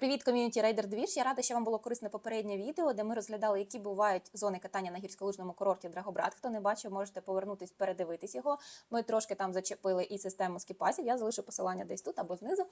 Привіт, ком'юніті Рейдер Двіж. Я рада, що вам було корисне попереднє відео, де ми розглядали, які бувають зони катання на гірськолижному курорті Драгобрат. Хто не бачив, можете повернутись, передивитись його. Ми трошки там зачепили і систему скіпасів. Я залишу посилання десь тут або знизу.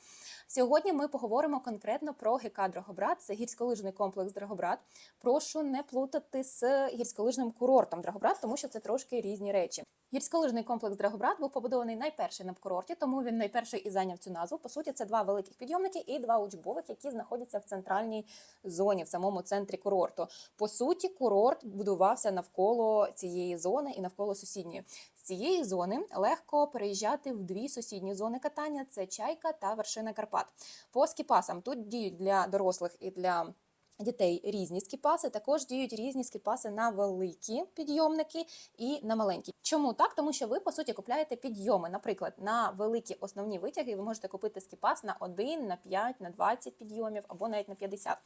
Сьогодні ми поговоримо конкретно про ГК Драгобрат. Це гірськолижний комплекс Драгобрат. Прошу не плутати з гірськолижним курортом Драгобрат, тому що це трошки різні речі. Гірськолижний комплекс Драгобрат був побудований найперший на курорті, тому він найперший і зайняв цю назву. По суті, це два великих підйомники і два учбових, які знаходяться в центральній зоні, в самому центрі курорту. По суті, курорт будувався навколо цієї зони і навколо сусідньої. З цієї зони легко переїжджати в дві сусідні зони катання: це чайка та вершина Карпат. По скіпасам тут діють для дорослих і для дітей різні скіпаси. Також діють різні скіпаси на великі підйомники і на маленькі. Чому так? Тому що ви по суті купляєте підйоми. Наприклад, на великі основні витяги ви можете купити скіпас на 1, на 5, на 20 підйомів або навіть на 50.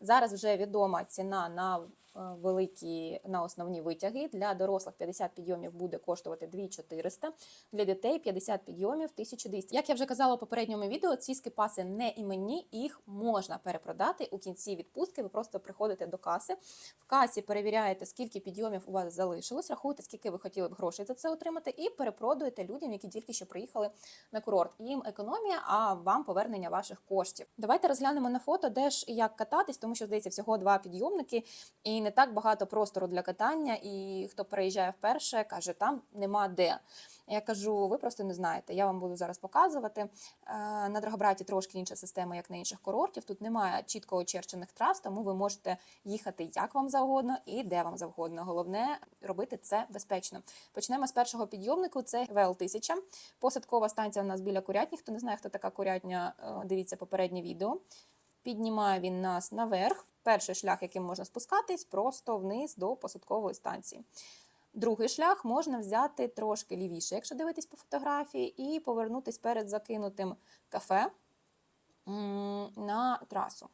Зараз вже відома ціна на великі на основні витяги. Для дорослих 50 підйомів буде коштувати 2400, для дітей 50 підйомів 1200. Як я вже казала у попередньому відео, ці скипаси не іменні, їх можна перепродати у кінці відпустки. Ви просто приходите до каси. В касі перевіряєте, скільки підйомів у вас залишилось, рахуєте, скільки ви хотіли б грошей за це отримати, і перепродуєте людям, які тільки що приїхали на курорт. Їм економія, а вам повернення ваших коштів. Давайте розглянемо на фото, де ж і як кататись, тому що здається, всього два підйомники, і не так багато простору для катання. І хто переїжджає вперше, каже, там нема де. Я кажу, ви просто не знаєте. Я вам буду зараз показувати. Е, На Драгобраті трошки інша система, як на інших курортів. Тут немає чітко очерчених трас, тому ви можете їхати як вам завгодно і де вам завгодно. Головне робити це безпечно. Почнемо з першого підйомнику. Це ВЛ 1000 Посадкова станція у нас біля курятні. Хто не знає, хто така курятня, е, дивіться попереднє відео. Піднімає він нас наверх. Перший шлях, яким можна спускатись, просто вниз до посадкової станції. Другий шлях можна взяти трошки лівіше, якщо дивитись по фотографії, і повернутись перед закинутим кафе на трасу.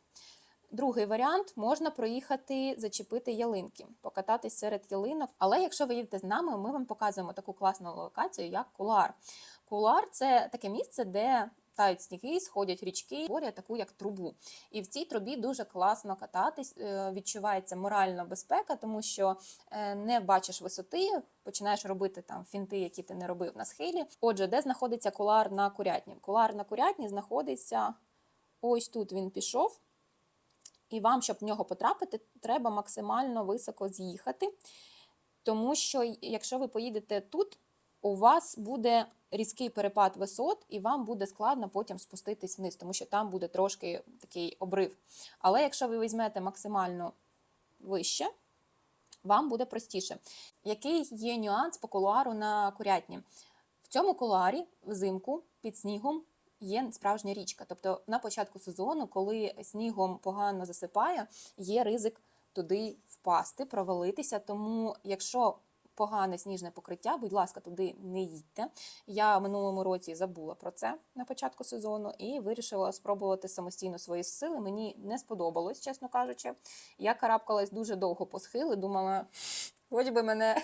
Другий варіант можна проїхати, зачепити ялинки, покататись серед ялинок. Але якщо ви їдете з нами, ми вам показуємо таку класну локацію, як кулар. Кулар це таке місце, де тають сніги, сходять річки, створює таку як трубу. І в цій трубі дуже класно кататись, е, відчувається моральна безпека, тому що е, не бачиш висоти, починаєш робити там фінти, які ти не робив на схилі. Отже, де знаходиться кулар на курятні? Кулар на курятні знаходиться ось тут. Він пішов. І вам, щоб в нього потрапити, треба максимально високо з'їхати. Тому що, якщо ви поїдете тут, у вас буде різкий перепад висот, і вам буде складно потім спуститись вниз, тому що там буде трошки такий обрив. Але якщо ви візьмете максимально вище, вам буде простіше. Який є нюанс по кулуару на курятні? В цьому кулуарі взимку під снігом є справжня річка. Тобто на початку сезону, коли снігом погано засипає, є ризик туди впасти, провалитися. Тому, якщо погане сніжне покриття, будь ласка, туди не їдьте. Я минулому році забула про це на початку сезону і вирішила спробувати самостійно свої сили. Мені не сподобалось, чесно кажучи. Я карабкалась дуже довго по схили, думала, хоч би мене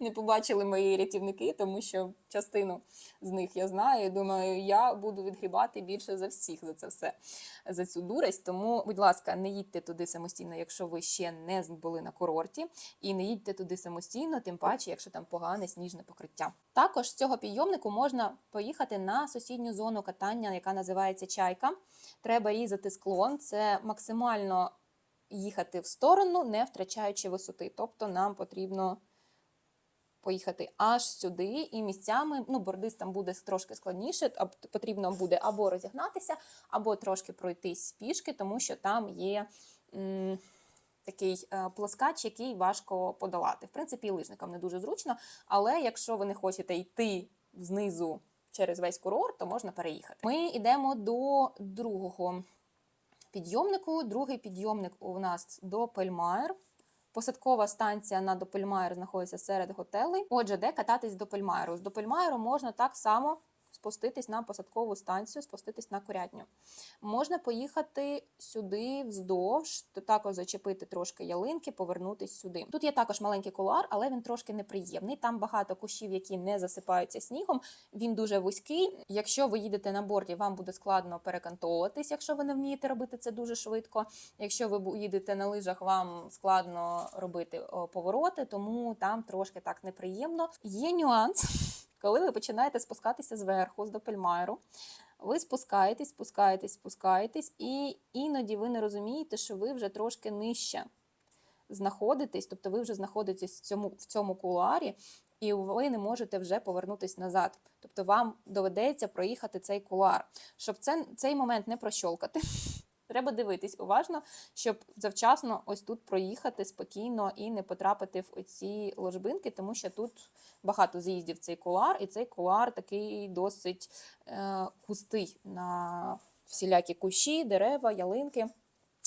не побачили мої рятівники, тому що частину з них я знаю. і Думаю, я буду відгрібати більше за всіх за це все, за цю дуресть. Тому, будь ласка, не їдьте туди самостійно, якщо ви ще не були на курорті, і не їдьте туди самостійно, тим паче, якщо там погане сніжне покриття. Також з цього підйомнику можна поїхати на сусідню зону катання, яка називається чайка. Треба різати склон. Це максимально їхати в сторону, не втрачаючи висоти. Тобто нам потрібно поїхати аж сюди, і місцями ну, бордистам буде трошки складніше, потрібно буде або розігнатися, або трошки пройтись пішки, тому що там є м, такий е, плоскач, який важко подолати. В принципі, лижникам не дуже зручно, але якщо ви не хочете йти знизу через весь курорт, то можна переїхати. Ми йдемо до другого підйомнику. Другий підйомник у нас до Пельмайр. Посадкова станція на Допельмайер знаходиться серед готелей. Отже, де кататись до Пельмайру? З Допельмайру можна так само спуститись на посадкову станцію, спуститись на курятню. Можна поїхати сюди вздовж, то також зачепити трошки ялинки, повернутись сюди. Тут є також маленький кулар, але він трошки неприємний. Там багато кущів, які не засипаються снігом. Він дуже вузький. Якщо ви їдете на борді, вам буде складно перекантовуватись, якщо ви не вмієте робити це дуже швидко. Якщо ви їдете на лижах, вам складно робити повороти, тому там трошки так неприємно. Є нюанс, коли ви починаєте спускатися зверху з Допельмайру. Ви спускаєтесь, спускаєтесь, спускаєтесь, і іноді ви не розумієте, що ви вже трошки нижче знаходитесь, тобто ви вже знаходитесь в цьому, в цьому кулуарі, і ви не можете вже повернутися назад. Тобто вам доведеться проїхати цей кулуар. Щоб це, цей момент не прощолкати, треба дивитись уважно, щоб завчасно ось тут проїхати спокійно і не потрапити в оці ложбинки, тому що тут багато заїздів в цей кулуар, і цей кулуар такий досить е, густий на всілякі кущі, дерева, ялинки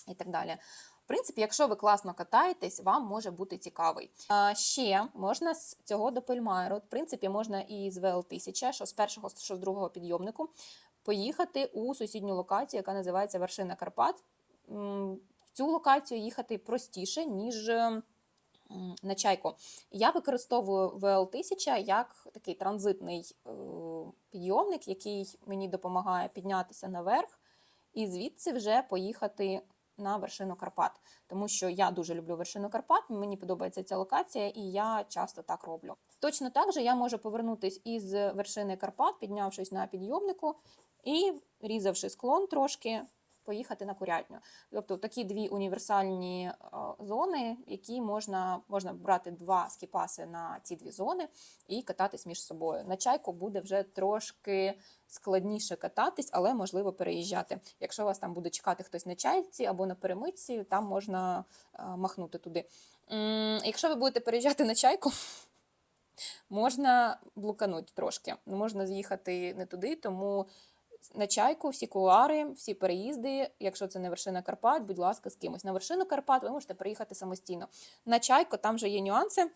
і так далі. В принципі, якщо ви класно катаєтесь, вам може бути цікавий. А ще можна з цього до Пельмайру, в принципі, можна і з ВЛ-1000, що з першого, що з другого підйомнику, поїхати у сусідню локацію, яка називається Вершина Карпат. В цю локацію їхати простіше, ніж на чайку. Я використовую ВЛ-1000 як такий транзитний е, підйомник, який мені допомагає піднятися наверх і звідси вже поїхати на вершину Карпат. Тому що я дуже люблю вершину Карпат, мені подобається ця локація, і я часто так роблю. Точно так же я можу повернутися із вершини Карпат, піднявшись на підйомнику і різавши склон трошки. Поїхати на курятню. Тобто такі дві універсальні е, зони, які можна, можна брати два скіпаси на ці дві зони і кататись між собою. На чайку буде вже трошки складніше кататись, але можливо переїжджати. Якщо вас там буде чекати хтось на чайці або на перемитці, там можна е, махнути туди. Якщо ви будете переїжджати на чайку, можна блукануть трошки. Можна з'їхати не туди, тому на чайку, всі кулуари, всі переїзди. Якщо це не вершина Карпат, будь ласка, з кимось. На вершину Карпат ви можете приїхати самостійно. На чайку там вже є нюанси.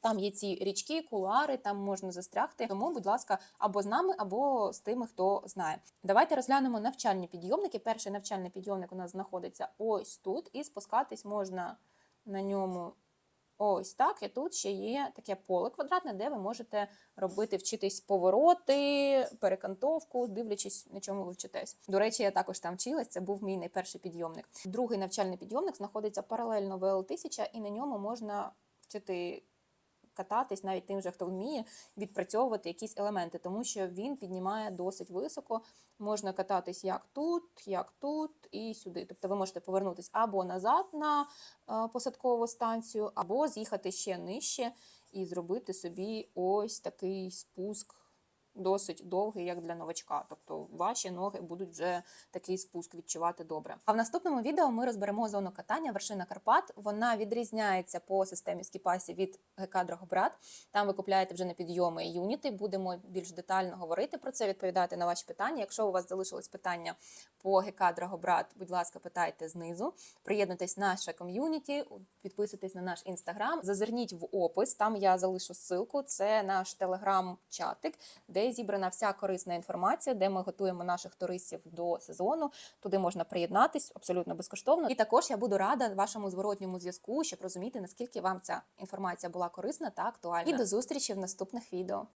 Там є ці річки, кулуари, там можна застрягти. Тому, будь ласка, або з нами, або з тими, хто знає. Давайте розглянемо навчальні підйомники. Перший навчальний підйомник у нас знаходиться ось тут, і спускатись можна на ньому ось так. І тут ще є таке поле квадратне, де ви можете робити, вчитись повороти, перекантовку, дивлячись, на чому ви вчитесь. До речі, я також там вчилась. Це був мій найперший підйомник. Другий навчальний підйомник знаходиться паралельно ВЛ-1000, і на ньому можна вчити кататись, навіть тим же, хто вміє відпрацьовувати якісь елементи, тому що він піднімає досить високо. Можна кататись як тут, як тут і сюди. Тобто ви можете повернутися або назад на е, посадкову станцію, або з'їхати ще нижче і зробити собі ось такий спуск. Досить довгий, як для новачка. Тобто ваші ноги будуть вже такий спуск відчувати добре. А в наступному відео ми розберемо зону катання вершина Карпат. Вона відрізняється по системі скіпасі від ГК Драгобрат. Там ви купляєте вже на підйоми юніти. Будемо більш детально говорити про це, відповідати на ваші питання. Якщо у вас залишилось питання по ГК Драгобрат, будь ласка, питайте знизу. Приєднуйтесь в наше ком'юніті, підписуйтесь на наш інстаграм, зазирніть в опис. Там я залишу ссылку. Це наш телеграм-чатик, зібрана вся корисна інформація, де ми готуємо наших туристів до сезону. Туди можна приєднатись абсолютно безкоштовно. І також я буду рада вашому зворотньому зв'язку, щоб розуміти, наскільки вам ця інформація була корисна та актуальна. І до зустрічі в наступних відео.